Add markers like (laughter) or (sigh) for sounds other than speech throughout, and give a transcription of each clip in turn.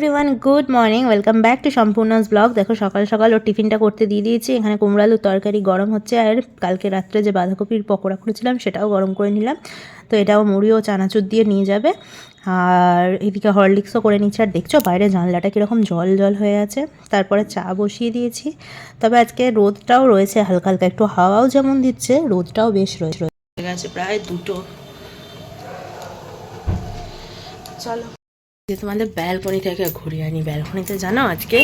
Everyone good morning welcome back to সম্পূর্ণাস blog দেখো, সকাল সকাল ওর টিফিনটা করতে দিয়ে দিয়েছি। এখানে কুমড়ো আলুর তরকারি গরম হচ্ছে আর কালকে রাত্রে যে বাঁধাকপির পকোড়া করেছিলাম, সেটাও গরম করে নিলাম। তো এটাও মুড়ি ও চানাচুর দিয়ে নিয়ে যাবে। আর এদিকে হরলিক্সও করে নিচ্ছে। আর দেখছ, বাইরে জানলাটা কীরকম জল জল হয়ে আছে। তারপরে চা বসিয়ে দিয়েছি। তবে আজকে রোদটাও রয়েছে হালকা হালকা। একটু হাওয়াও যেমন দিচ্ছে, রোদটাও বেশ রয়েছে। প্রায় দুটো। চলো। যে তোমাদের ব্যালকনি থেকে ঘুরিয়ে আনি ব্যালকনিতে জানো আজকে?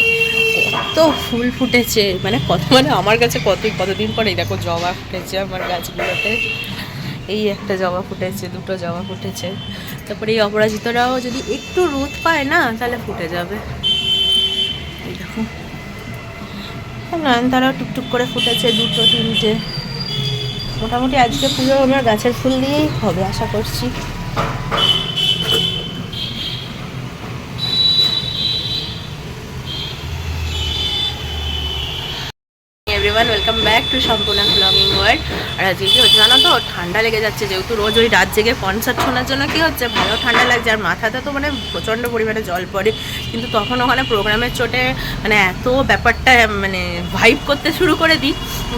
কত ফুল ফুটেছে। মানে কত মানে আমার কাছে কত, কতদিন পরে দেখো জবা ফুটেছে আমার গাছগুলোতে। এই একটা জবা ফুটেছে, দুটো জবা ফুটেছে। তারপরে এই অপরাজিতরাও যদি একটু রোদ পায় না, তাহলে ফুটে যাবে। এই দেখো। টুকটুক করে ফুটেছে দুটো, তিনটে। মোটামুটি আজকে পুজো আমার গাছের ফুল দিয়েই হবে, আশা করছি। এভরিওয়ান ওয়েলকাম ব্যাক টু সম্পূর্ণ ব্লগিং ওয়ার্ল্ড আর আজকে কী হচ্ছে জানো তো? ঠান্ডা লেগে যাচ্ছে, যেহেতু রোজ ওই রাত জেগে কনসার্ট শোনার জন্য কী হচ্ছে? ভালো ঠান্ডা লাগছে। আর মাথাতে তো মানে প্রচণ্ড পরিমাণে জল পড়ে। কিন্তু তখন ওখানে প্রোগ্রামের চোটে মানে এত ব্যাপারটা মানে ভাইব করতে শুরু করে দিই।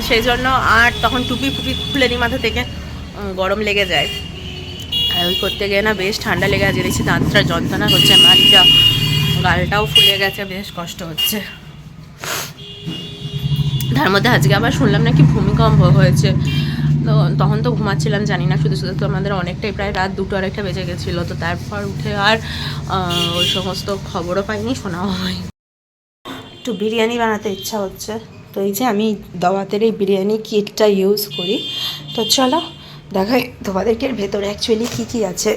সেই জন্য আর তখন টুপি ফুপি খুলে নিই মাথা থেকে। গরম লেগে যায়। আর ওই করতে গিয়ে না বেশ ঠান্ডা লেগে আছে। দেখছি দাঁতটা যন্ত্রণা হচ্ছে মারিটা গালটাও ফুলে গেছে। বেশ কষ্ট হচ্ছে। তার মধ্যে আজকে আবার শুনলাম নাকি ভূমিকম্প হয়েছে। তো তখন তো ঘুমাচ্ছিলাম, জানি না, শুধু শুধু তো আমাদের অনেকটাই প্রায় রাত দুটো আরেকটা বেজে গেছিল। তো তারপর উঠে আর ওই সমস্ত খবরও পাইনি, শোনাও হয়নি। একটু বিরিয়ানি বানাতে ইচ্ছা হচ্ছে। তো এই যে আমি দাওয়াতের এই বিরিয়ানি কিটটা ইউজ করি। তো চলো, দেখাই তোমাদেরকে ভেতরে অ্যাকচুয়ালি কী কী আছে।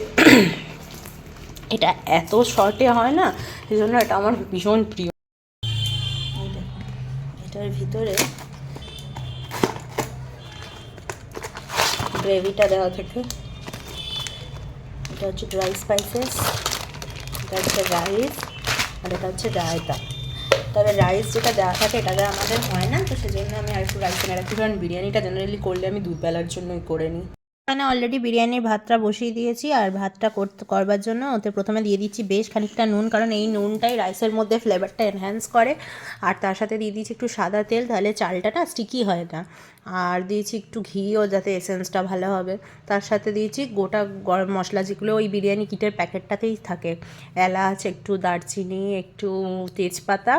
(clears throat) এটা এত শর্টে হয় না সেই জন্য এটা আমার ভীষণ প্রিয়। এই এটার ভিতরে গ্রেভিটা দেওয়া থাকে। এটা হচ্ছে ড্রাই স্পাইসেস এটা হচ্ছে রাইস আর এটা হচ্ছে রায়তা তবে রাইস যেটা দেওয়া থাকে, এটা দেওয়া আমাদের হয় না, তো সেজন্য আমি আর একটু রাইস এনে রাখি। কারণ বিরিয়ানিটা জেনারেলি করলে আমি দুবেলার জন্যই করে নিই। এখানে অলরেডি বিরিয়ানির ভাতটা বসিয়ে দিয়েছি আর ভাতটা করতে, করবার জন্য ওতে প্রথমে দিয়ে দিচ্ছি বেশ খানিকটা নুন, কারণ এই নুনটাই রাইসের মধ্যে ফ্লেভারটা এনহ্যান্স করে। আর তার সাথে দিয়ে দিচ্ছি একটু সাদা তেল, তাহলে চালটা না স্টিকি হয় না। আর দিয়েছি একটু ঘিও যাতে এসেন্সটা ভালো হবে। তার সাথে দিয়েছি গোটা গরম মশলা যেগুলো ওই বিরিয়ানি কিটের প্যাকেটটাতেই থাকে। এলাচ, একটু দারচিনি, একটু তেজপাতা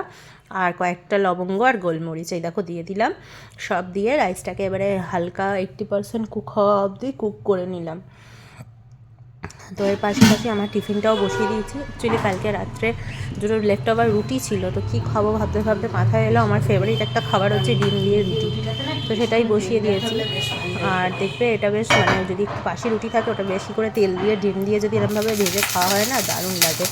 আর কয়েকটা লবঙ্গ আর গোলমরিচ, এই দেখো দিয়ে দিলাম। সব দিয়ে রাইসটাকে এবারে হালকা এইট্টি পারসেন্ট কুক হওয়া অবধি কুক করে নিলাম। তো এর পাশাপাশি আমার টিফিনটাও বসিয়ে দিয়েছি। অ্যাকচুয়ালি কালকে রাত্রে দুটো লেফট ওভার রুটি ছিল, তো কী খাব ভাবতে ভাবতে মাথায় এলো, আমার ফেভারিট একটা খাবার হচ্ছে ডিম দিয়ে রুটি। তো সেটাই বসিয়ে দিয়েছি। আর দেখবে এটা বেশ মানে যদি পাশে রুটি থাকে, ওটা বেশি করে তেল দিয়ে, ডিম দিয়ে যদি এরকমভাবে ভেজে খাওয়া হয় না, দারুণ লাগে।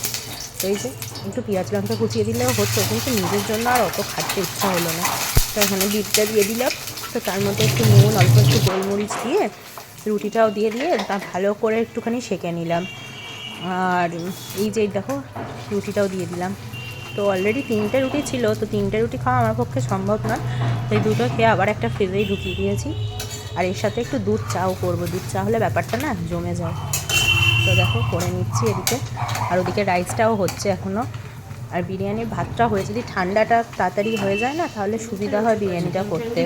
এই যে, একটু পেঁয়াজ লঙ্কা কুচিয়ে দিলেও হতো, কিন্তু নিজের জন্য আর অত খাটতে ইচ্ছা হলো না। তো এখানে বিটটা দিয়ে দিলাম। তো তার মধ্যে একটু নুন, অল্প একটু গোলমরিচ দিয়ে রুটিটাও দিয়ে দিয়ে তা ভালো করে একটুখানি সেঁকে নিলাম। আর এই যে দেখো, রুটিটাও দিয়ে দিলাম। তো অলরেডি তিনটে রুটি ছিল, তো তিনটে রুটি খাওয়া আমার পক্ষে সম্ভব না তাই দুটো খেয়ে আবার একটা ফ্রিজেই ঢুকিয়ে দিয়েছি। আর এর সাথে একটু দুধ চাও করব। দুধ চা হলে ব্যাপারটা না জমে যায়। তো দেখো, করে নিচ্ছি এদিকে। আর ওদিকে রাইসটাও হচ্ছে এখনও আর বিরিয়ানির ভাতটা হয়ে যদি ঠান্ডাটা তাড়াতাড়ি হয়ে যায় না, তাহলে সুবিধা হয় বিরিয়ানিটা করতে।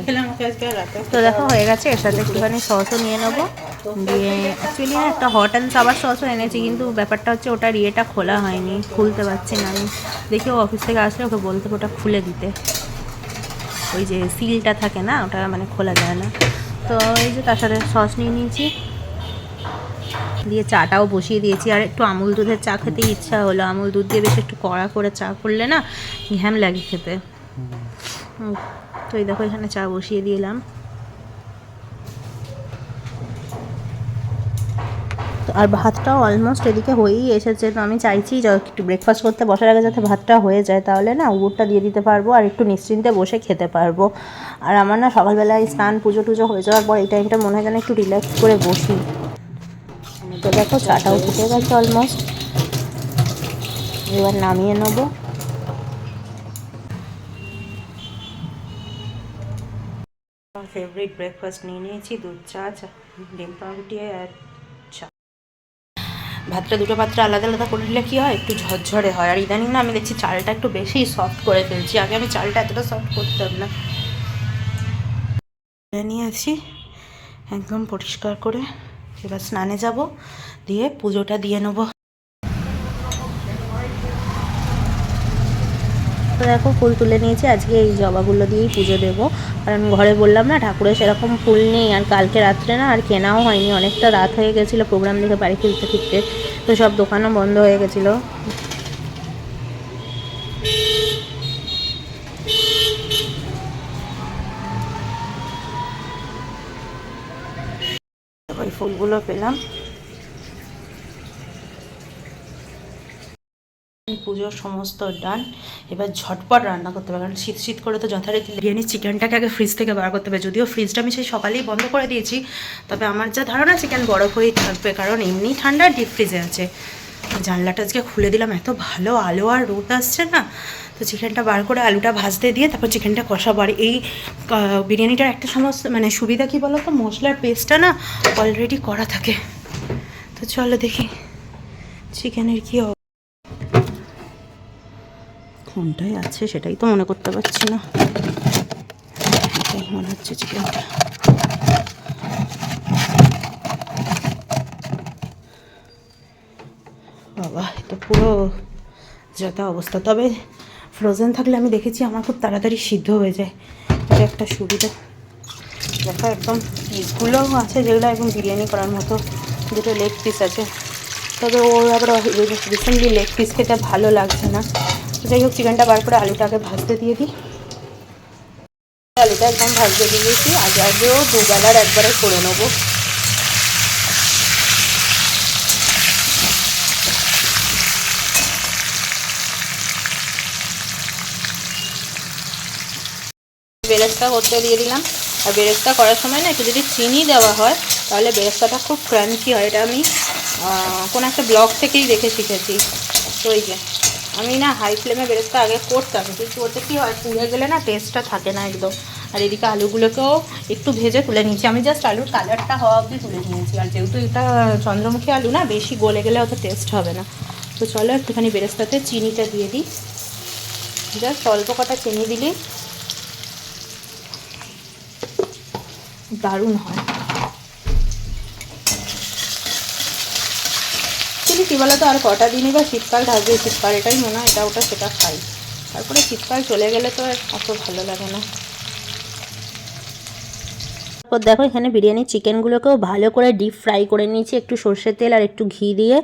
তো দেখো, হয়ে গেছে, এর সাথে একটুখানি সসও নিয়ে নেব। দিয়ে অ্যাকচুয়ালি না একটা হট অ্যান্ড সাবার সসও এনেছি, কিন্তু ব্যাপারটা হচ্ছে ওটার ইয়েটা খোলা হয়নি, খুলতে পারছি না আমি। দেখি ও অফিস থেকে আসলে ওকে বলতে ওটা খুলে দিতে। ওই যে সিলটা থাকে না, ওটা মানে খোলা যায় না। তো এই যে তার সাথে সস নিয়ে নিয়েছি। দিয়ে চাটাও বসিয়ে দিয়েছি। আর একটু আমুল দুধের চা খেতে ইচ্ছা হলো। আমুল দুধ দিয়ে বেশ একটু কড়া করে চা করলে না ঘ্যাম লাগে খেতে। তো এই দেখো এখানে চা বসিয়ে দিলাম। আর ভাতটাও অলমোস্ট এদিকে হয়েই এসেছে। তো আমি চাইছি যে একটু ব্রেকফাস্ট করতে বসার আগে যাতে ভাতটা হয়ে যায় তাহলে না উগুরটা দিয়ে দিতে পারব আর একটু নিশ্চিন্তে বসে খেতে পারব। আর আমার না সকালবেলায় স্নান পুজো টুজো হয়ে যাওয়ার পর এই টাইমটা মনে হয় যেন একটু রিল্যাক্স করে বসি। তো দেখো চাটাও ফুটে গেছে অলমোস্ট এবার নামিয়ে নেব। ফেভারিট ব্রেকফাস্ট নিয়ে নিয়েছি, দুধ, চা ডিম পাউরুটি আর চা। ভাতটা, দুটো পাত্রে আলাদা আলাদা করে নিলে কী হয়? একটু ঝরঝরে হয়। আর ইদানিং না আমি দেখছি চালটা একটু বেশি সফট করে ফেলছি। আগে আমি চালটা এতটা সফট করতাম না। নিয়ে আছি একদম পরিষ্কার করে। এবার স্নানে যাব, দিয়ে পুজোটা দিয়ে নেব। দেখো, ফুল তুলে নিয়েছি, আজকে এই জবাগুলো দিয়েই পুজো দেব। কারণ ঘরে বললাম না, ঠাকুরের সেরকম ফুল নেই, আর কালকে রাত্রে না, আর কেনাও হয়নি। অনেকটা রাত হয়ে গেছিল, প্রোগ্রাম দেখে বাড়ি ফিরতে ফিরতে। তো সব দোকানও বন্ধ হয়ে গেছিল। ওই পেলাম। পুজোর সমস্ত ডান, এবার ঝটপট রান্না করতে হবে, কারণ শীত শীত করে তো যথারীতি বিরিয়ানি, চিকেনটাকে আগে ফ্রিজ থেকে বার করতে হবে। যদিও ফ্রিজটা আমি সেই সকালেই বন্ধ করে দিয়েছি, তবে আমার যা ধারণা চিকেন বরফ হয়েই থাকবে, কারণ এমনি ঠান্ডা ডিপ ফ্রিজে আছে। জানলাটা আজকে খুলে দিলাম, এত ভালো আলো আর রোদ আসছে না। তো চিকেনটা বার করে আলুটা ভাজতে দিয়ে তারপর চিকেনটা কষাবো। আর এই বিরিয়ানিটার একটা সমস্যা মানে সুবিধা কী বলো তো মশলার পেস্টটা না অলরেডি করা থাকে। তো চলো দেখি চিকেনের কী কোনটায় আছে সেটাই তো মনে করতে পারছি না। মনে হচ্ছে চিকেনটা। পুরো যাতা অবস্থা। তবে ফ্রোজেন থাকলে আমি দেখেছি আমার খুব তাড়াতাড়ি সিদ্ধ হয়ে যায়। এটা একটা সুবিধা। দেখো একদম পিসগুলোও আছে যেগুলো একদম বিরিয়ানি করার মতো। দুটো লেগ পিস আছে। তবে ওর আবার রিসেন্টলি লেগ পিস খেতে ভালো লাগছে না। যাই হোক চিকেনটা বার করে আলুটাকে ভাজতে দিয়ে দিই। আলুটা একদম ভাজতে দিয়ে দিয়েছি। আজ আগেও দুবেলার একবারে করে নেব। বেরেস্তা করতে দিয়ে দিলাম। আর বেরেস্তা করার সময় না একটু যদি চিনি দেওয়া হয়, তাহলে বেরেস্তাটা খুব ক্রাঞ্চি হয়। এটা আমি কোনো একটা ব্লগ থেকেই দেখে শিখেছি। তো এই যে, আমি না হাই ফ্লেমে বেরেস্তা আগে করতাম। কিন্তু ওতে কী হয়, পুড়ে গেলে না টেস্টটা থাকে না একদম। আর এদিকে আলুগুলোকেও একটু ভেজে তুলে নিয়েছি। আমি জাস্ট আলুর কালারটা হওয়া অবধি তুলে নিয়েছি। আর যেহেতু এটা চন্দ্রমুখী আলু না, বেশি গলে গেলে অত টেস্ট হবে না। তো চলো একটুখানি বেরেস্তাতে চিনিটা দিয়ে দিই। জাস্ট অল্প কটা চিনি দিলেই দারুণ হয়। অ্যাকচুয়ালি কী বলতো আর কটা দিনই বা শীতকাল থাকবে শীতকাল এটাই মনে হয় এটা ওটা সেটা খাই। তারপরে শীতকাল চলে গেলে তো আর অত ভালো লাগে না। তারপর দেখো এখানে বিরিয়ানির চিকেনগুলোকেও ভালো করে ডিপ ফ্রাই করে নিয়েছি, একটু সর্ষের তেল আর একটু ঘি দিয়ে।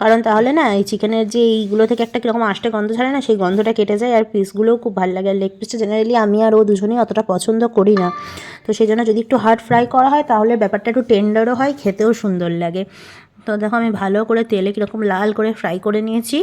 কারণ তাহলে না, এই চিকেনের যে এইগুলো থেকে একটা কীরকম আষ্টে গন্ধ ছাড়ে না, সেই গন্ধটা কেটে যায় আর পিসগুলোও খুব ভালো লাগে। আর লেগ পিসটা জেনারেলি আমি আর ও দুজনেই অতটা পছন্দ করি না। তো সেই জন্য যদি একটু হার্ড ফ্রাই করা হয়, তাহলে ব্যাপারটা একটু টেন্ডারও হয়, খেতেও সুন্দর লাগে। তো দেখো আমি ভালো করে তেলে কীরকম লাল করে ফ্রাই করে নিয়েছি।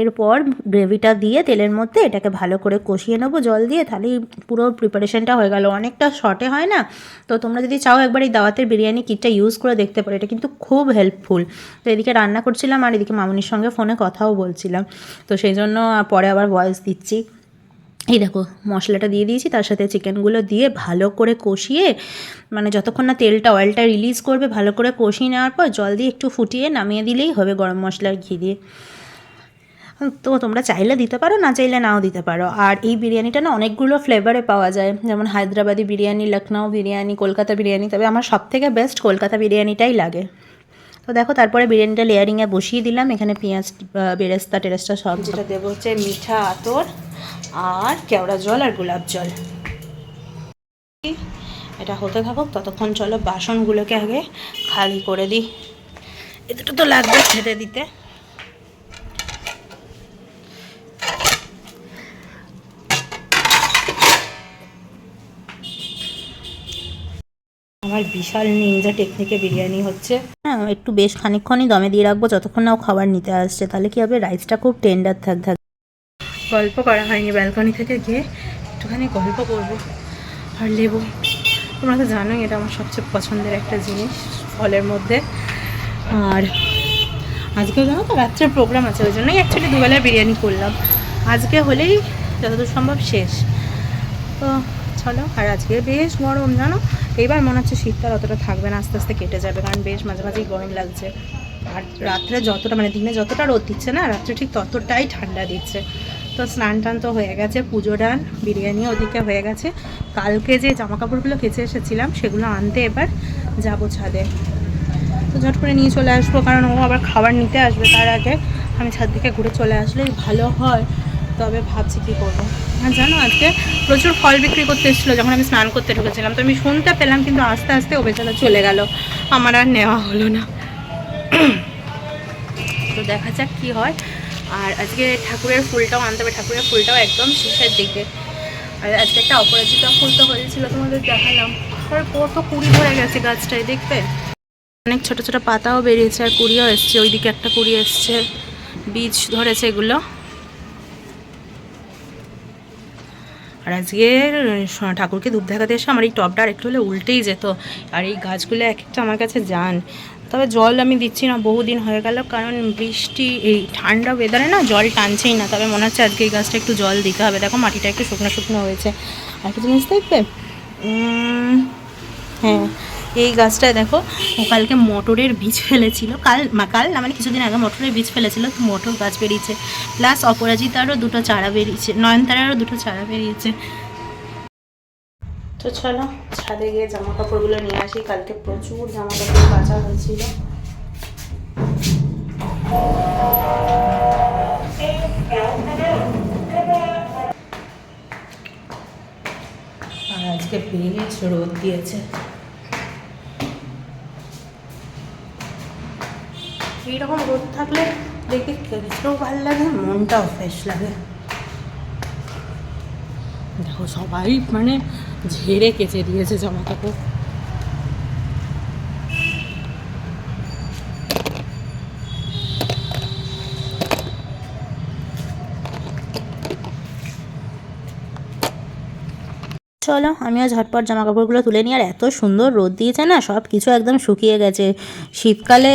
এরপর গ্রেভিটা দিয়ে তেলের মধ্যে এটাকে ভালো করে কষিয়ে নেব, জল দিয়ে। তাহলেই পুরো প্রিপারেশনটা হয়ে গেল। অনেকটা শর্টে হয় না? তো তোমরা যদি চাও একবার এই দাওয়াতের বিরিয়ানি কিটটা ইউজ করে দেখতে পারো, এটা কিন্তু খুব হেল্পফুল তো এদিকে রান্না করছিলাম আর এদিকে মামুনির সঙ্গে ফোনে কথাও বলছিলাম। তো সেই জন্য পরে আবার ভয়েস দিচ্ছি। এই দেখো, মশলাটা দিয়ে দিয়েছি, তার সাথে চিকেনগুলো দিয়ে ভালো করে কষিয়ে মানে যতক্ষণ না তেলটা অয়েলটা রিলিজ করবে, ভালো করে কষিয়ে নেওয়ার পর জল দিয়ে একটু ফুটিয়ে নামিয়ে দিলেই হবে গরম মশলার ঘি দিয়ে। তো তোমরা চাইলে দিতে পারো, না চাইলে নাও দিতে পারো। আর এই বিরিয়ানিটা না অনেকগুলো ফ্লেভারে পাওয়া যায়। যেমন হায়দ্রাবাদি বিরিয়ানি লখনৌ বিরিয়ানি, কলকাতা বিরিয়ানি, তবে আমার সব থেকে বেস্ট কলকাতা বিরিয়ানিটাই লাগে। তো দেখো, তারপরে বিরিয়ানিটা লেয়ারিংয়ে বসিয়ে দিলাম। এখানে পেঁয়াজ বেরেস্তা, টেরেস্তা সব। যেটা দেবো হচ্ছে মিঠা আতর আর কেওড়া জল আর গোলাপ জল। এটা হতে থাকুক, ততক্ষণ চলো বাসনগুলোকে আগে খালি করে দিই। এ দুটো তো লাগবে ছেড়ে দিতে। আমার বিশাল নিনজা টেকনিকে বিরিয়ানি হচ্ছে। হ্যাঁ একটু বেশ খানিকক্ষণই দমে দিয়ে রাখব যতক্ষণ না ও খাবার নিতে আসছে। তাহলে কি হবে? রাইসটা খুব টেন্ডার থাক থাক। গল্প করা হয়নি ব্যালকনি থেকে গিয়ে একটুখানি গল্প করব আর লেবু। তোমরা তো জানোই এটা আমার সবচেয়ে পছন্দের একটা জিনিস ফলের মধ্যে। আর আজকেও জানো তো রাত্রের প্রোগ্রাম আছে ওই জন্যই অ্যাকচুয়ালি দুবেলার বিরিয়ানি করলাম। আজকে হলেই যতদূর সম্ভব শেষ। তো চলো আর আজকে বেশ গরম জানো? এইবার মনে হচ্ছে শীতকাল অতটা থাকবে না, আস্তে আস্তে কেটে যাবে, কারণ বেশ মাঝে মাঝেই গরম লাগছে। আর রাত্রে যতটা মানে দিনে যতটা রোদ দিচ্ছে না, রাত্রে ঠিক ততটাই ঠান্ডা দিচ্ছে। তো স্নান টান তো হয়ে গেছে, পুজো ডান, বিরিয়ানি ওদিকে হয়ে গেছে। কালকে যে জামা কাপড়গুলো কেচে এসেছিলাম, সেগুলো আনতে এবার যাব ছাদে। তো ঝট করে নিয়ে চলে আসব, কারণ ও আবার খাবার নিতে আসবে তার আগে। আমি ছাদ থেকে ঘুরে চলে আসলেই ভালো হয়, তবে ভাবছি কী করব। জানো, আজকে প্রচুর ফল বিক্রি করতে এসেছিল, যখন আমি স্নান করতে ঢুকেছিলাম। তো আমি শুনতে পেলাম, কিন্তু আস্তে আস্তে বেচারা চলে গেল। আমার আর নেওয়া হলো না। তো দেখা যাক কী হয়। আর আজকে ঠাকুরের ফুলটাও আনতে হবে। ঠাকুরের ফুলটাও একদম শেষের দিকে। আর আজকে একটা অপরাজিতা ফুল তো হয়েছিল তোমাদের দেখালাম। আর কত কুড়ি ধরে গেছে গাছটায় দেখতে অনেক ছোট ছোট পাতাও বেরিয়েছে, আর কুড়িও এসছে। ওইদিকে একটা কুড়ি এসছে। বীজ ধরেছে এগুলো। আর আজকে ঠাকুরকে ধূপ দেখাতে এসে আমার এই টপটা আর একটু হলে উল্টেই যেত। আর এই গাছগুলো এক একটা আমার কাছে যান। তবে জল আমি দিচ্ছি না, বহুদিন হয়ে গেল, কারণ বৃষ্টি, এই ঠান্ডা ওয়েদারে না জল টানছেই না। তবে মনে হচ্ছে আজকে এই গাছটা একটু জল দিতে হবে। দেখো মাটিটা একটু শুকনো শুকনো হয়েছে। আর কিছু জিনিস দেখবে? হ্যাঁ। এই গাছটায় দেখো, ও কালকে মটরের বীজ ফেলেছিল। কাল কাল না মানে কিছুদিন আগে মটরের বীজ ফেলেছিল মটর গাছ বেরিয়েছে। প্লাস অপরাজিতারও দুটো চারা বেরিয়েছে, নয়নতারারও দুটো চারা বেরিয়েছে। তো চলো, ছাদে গিয়ে জামা কাপড়গুলো নিয়ে আসি, কালকে প্রচুর জামা কাপড় কাচা হয়েছিল। আজকে বেশ রোদ দিয়েছে। এইরকম রোদ থাকলে দেখে খেতেও ভালো লাগে, মনটাও ফ্রেশ লাগে। দেখো সবাই মানে ঝেড়ে কেচে দিয়েছে জামা কাপড় চলো, আমিও ঝটপট জামা কাপড়গুলো তুলে নিই। আর এত সুন্দর রোদ দিয়েছে না, সব কিছু একদম শুকিয়ে গেছে। শীতকালে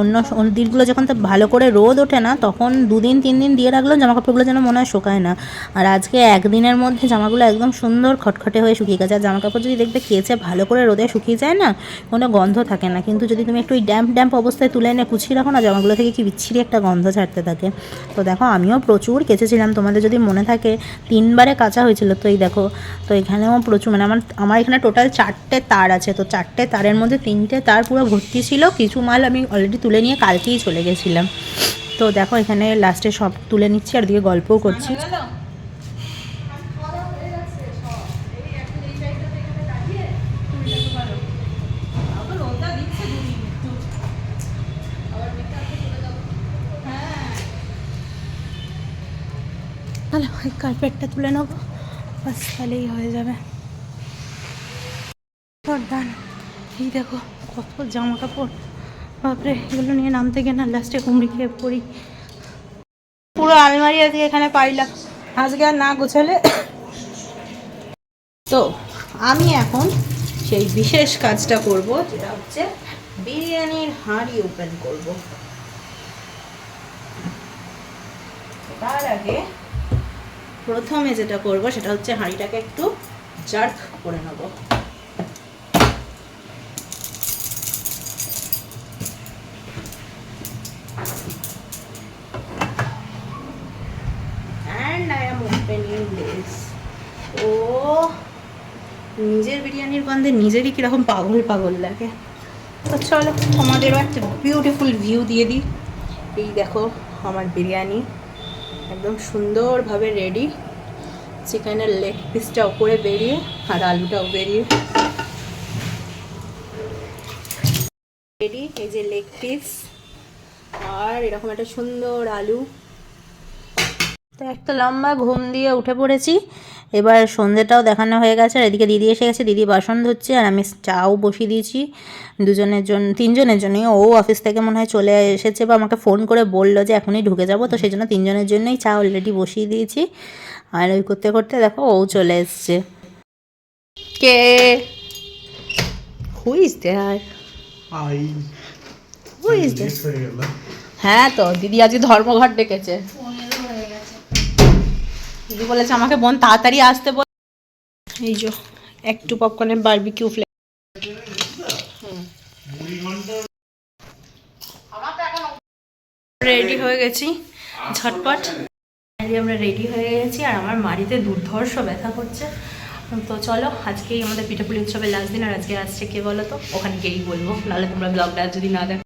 অন্য দিনগুলো যখন তো ভালো করে রোদ ওঠে না, তখন দুদিন তিন দিন দিয়ে রাখলেও জামা কাপড়গুলো যেন মনে হয় শুকায় না। আর আজকে একদিনের মধ্যে জামাগুলো একদম সুন্দর খটখটে হয়ে শুকিয়ে গেছে। আর জামা কাপড় যদি দেখবে কেচে ভালো করে রোদে শুকিয়ে যায় না, কোনো গন্ধ থাকে না। কিন্তু যদি তুমি একটু ওই ড্যাম্প ড্যাম্প অবস্থায় তুলে এনে কুচিয়ে রাখো না, জামাগুলো থেকে কি বিচ্ছিরি একটা গন্ধ ছাড়তে থাকে। তো দেখো, আমিও প্রচুর কেচেছিলাম। তোমাদের যদি মনে থাকে, তিনবারে কাঁচা হয়েছিল। তো এই দেখো, তো এখানেও প্রচুর মানে আমার আমার এখানে টোটাল চারটে তার আছে। তো চারটে তারের মধ্যে তিনটে তার পুরো ভর্তি ছিল। কিছু মাল আমি অলরেডি তুলে নিয়ে কালকেই চলে গেছিলাম। তো দেখো, এখানে লাস্টে সব তুলে নিচ্ছি, আর দিকে গল্পও করছি। কার্পেটটা তুলে নেব। বাস, তাহলেই হয়ে যাবে। ডান এই দেখো, কত জামা কাপড় বাপরে, এগুলো নিয়ে নামতে গিয়ে না লাস্টে কুমড়ি খেয়ে পড়ি। পুরো আলমারি আজকে এখানে পাইলাম আজকে আর না গোছালে। তো, আমি এখন সেই বিশেষ কাজটা করব, যেটা হচ্ছে বিরিয়ানির হাঁড়ি ওপেন করব। তার আগে প্রথমে যেটা করব সেটা হচ্ছে হাঁড়িটাকে একটু জার্ক করে নেব। ও, নিজের বিরিয়ানির গন্ধে নিজেরই কীরকম পাগল পাগল লাগে। তো চলো, তোমাদেরও একটা বিউটিফুল ভিউ দিয়ে দিই। এই দেখো, আমার বিরিয়ানি। একদম সুন্দরভাবে রেডি চিকেনের লেগ পিসটা ওপরে বেরিয়ে আর আলুটাও বেরিয়ে। রেডি এই যে লেগ পিস আর এরকম একটা সুন্দর আলু। তো একটা লম্বা ঘুম দিয়ে উঠে পড়েছি। এবার সন্ধ্যেটাও দেখানো হয়ে গেছে আর এদিকে দিদি এসে গেছে দিদি বাসন ধুচ্ছে আর আমি চাও বসিয়ে দিয়েছি। দুজনের জন্য তিনজনের জন্যই ও অফিস থেকে মনে হয় চলে এসেছে বা আমাকে ফোন করে বলল যে এখনই ঢুকে যাব তো সেই জন্য তিনজনের জন্যই চা অলরেডি বসিয়ে দিয়েছি। আর ওই করতে করতে দেখো ও চলে এসছে। কে? Who is there who is there শেষ হয়ে গেল। হ্যাঁ তো দিদি আজকে ধর্মঘট ডেকেছে। দিদি বলেছে আমাকে বোন তাড়াতাড়ি আসতে বল। এই যে, একটু পপকর্নের বারবিকিউ ঘণ্টা আমাকে হয়ে গেছি, ঝটপট। আমরা রেডি হয়ে গেছি, আর আমার মাড়িতে দুর্ধর্ষ ব্যথা করছে। তো চলো, আজকেই আমাদের পিঠাপুলি উৎসবের লাস্ট দিন, আর আজকে আসছে কে বলো তো? ওখানে গিয়েই বলব, নাহলে তোমরা ব্লগটা যদি না দেখো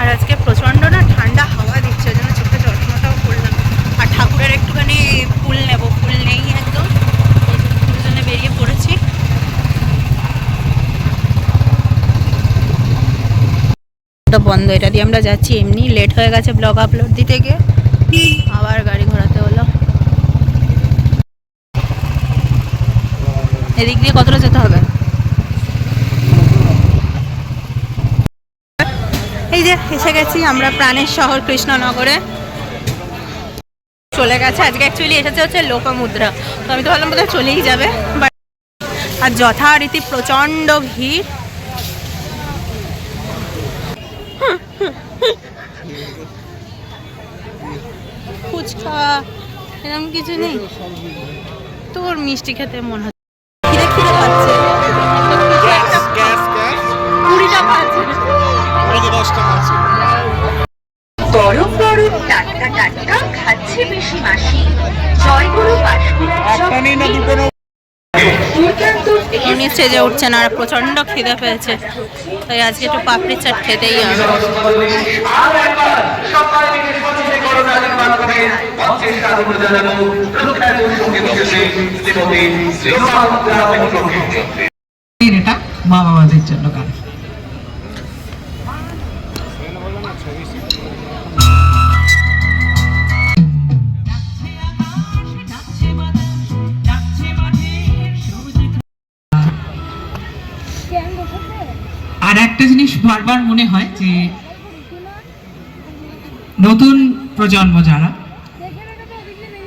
আর আজকে প্রচণ্ড না ঠান্ডা হাওয়া দিচ্ছে ওই জন্য চোখে চশমাটাও করলাম আর ঠাকুরের একটুখানি ফুল নেব ফুল নেই একদম ওই জন্য বেরিয়ে পড়েছি এটা বন্ধ, এটা দিয়ে আমরা যাচ্ছি। এমনি লেট হয়ে গেছে ব্লগ আপলোড দিতে গিয়ে। আবার গাড়ি ঘোরাতে হলো। এদিক দিয়ে কতটা যেতে হবে? এই যে, এসে গেছি আমরা প্রাণের শহর কৃষ্ণনগরে। চলে গেছে। আজকে অ্যাকচুয়ালি এসেছে হচ্ছে লোকমুদ্রা তো আমি তো ভাবলাম বোধহয় চলেই যাবে। বাট আর যথারীতি প্রচণ্ড ভিড়। ফুচকা এরকম কিছু নেই। তোর মিষ্টি খেতে মনে হচ্ছে উনি স্টেজে উঠছেন আর প্রচণ্ড খিদে পেয়েছে। তাই আজকে একটু পাপড়ি চাট খেতেই এটা মা বাবাদের জন্য গান বারবার মনে হয় যে নতুন প্রজন্ম যারা,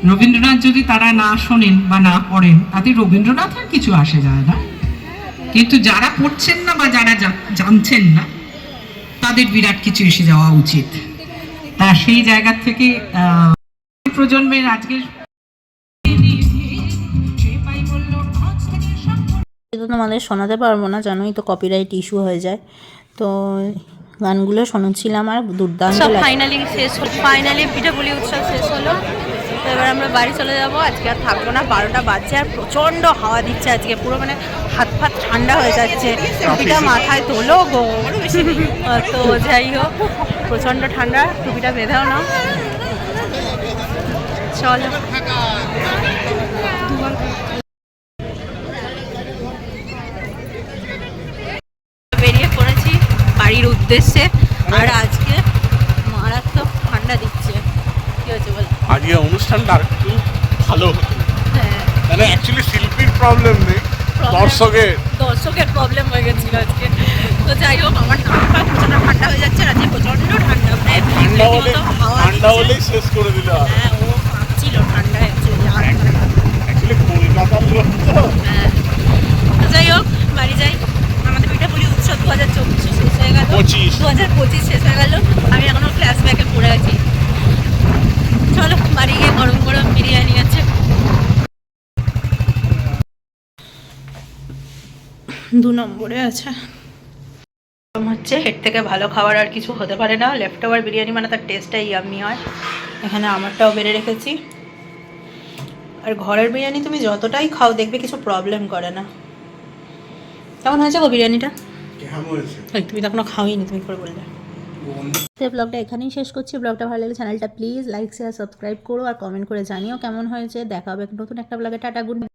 রবীন্দ্রনাথ যদি তারা না শোনেন বা না পড়েন, তাতে রবীন্দ্রনাথের কিছু আসে যায় না। কিন্তু যারা পড়ছেন না বা যারা জানছেন না, তাদের বিরাট কিছু এসে যাওয়া উচিত। তা সেই জায়গা থেকে প্রজন্মের আজকের তো তোমাদের শোনাতে পারব না, জানোই তো কপিরাইট ইস্যু হয়ে যায়। তো গানগুলো শুনছিলাম আর দুর্দান্ত ফাইনালি শেষ হলো। ফাইনালি পিঠাপুলি উৎসব শেষ হলো। তো এবার আমরা বাড়ি চলে যাব। আজকে আর থাকব না। বারোটা বাজছে আর প্রচণ্ড হাওয়া দিচ্ছে আজকে। পুরো মানে হাত ফাত ঠান্ডা হয়ে যাচ্ছে। টুপিটা মাথায় তোলো গো। তো যাই হোক প্রচণ্ড ঠান্ডা। টুপিটা বেঁধেও না চলো বেরিয়ে পড়েছি বাড়ির উদ্দেশ্যে আর আজকে মারাত্মক ঠান্ডা দিচ্ছে। কি হচ্ছে বল? আজকে অনুষ্ঠানটা আর একটু ভালো হতো। হ্যাঁ। মানে অ্যাকচুয়ালি শিল্পীর প্রবলেম নেই দর্শকের। দর্শকের প্রবলেম হয়ে গেছিল আজকে। তো যাই হোক আমার নামটা প্রচণ্ড ঠান্ডা হয়ে যাচ্ছে আজকে প্রচণ্ড ঠান্ডা। প্রায় ঠান্ডা হলে ঠান্ডা। হলেই শেষ করে দিলে হ্যাঁ ও কাঁপছিল ঠান্ডা অ্যাকচুয়ালি কলকাতার লোক হ্যাঁ। তো যাই হোক বাড়ি যাই। আমাদের উৎসব দু হাজার চব্বিশে শেষ হয়ে গেল। দু হাজার পঁচিশ শেষ হয়ে গেল। আমি এখনও ফ্ল্যাশব্যাকে পড়ে আছি। চলো বাড়ি গিয়ে গরম গরম বিরিয়ানি আছে। দু নম্বরে আছে। হচ্ছে এর থেকে ভালো খাবার আর কিছু হতে পারে না। লেফট ওভার বিরিয়ানি মানে তার টেস্টটাই ইয়াম্মি হয়। এখানে আমারটাও বেড়ে রেখেছি। আর ঘরের বিরিয়ানি তুমি যতটাই খাও দেখবে কিছু প্রবলেম করে না। কেমন হয়েছে গো বিরিয়ানিটা? তুমি তো এখনও খাওয়াইনি তুমি করে বললে। তো ব্লগটা এখানেই শেষ করছি। ব্লগটা ভালো লাগলে চ্যানেলটা প্লিজ লাইক শেয়ার সাবস্ক্রাইব করো আর কমেন্ট করে জানিও কেমন হয়েছে। দেখা হবে নতুন একটা ব্লগে টাটা গুড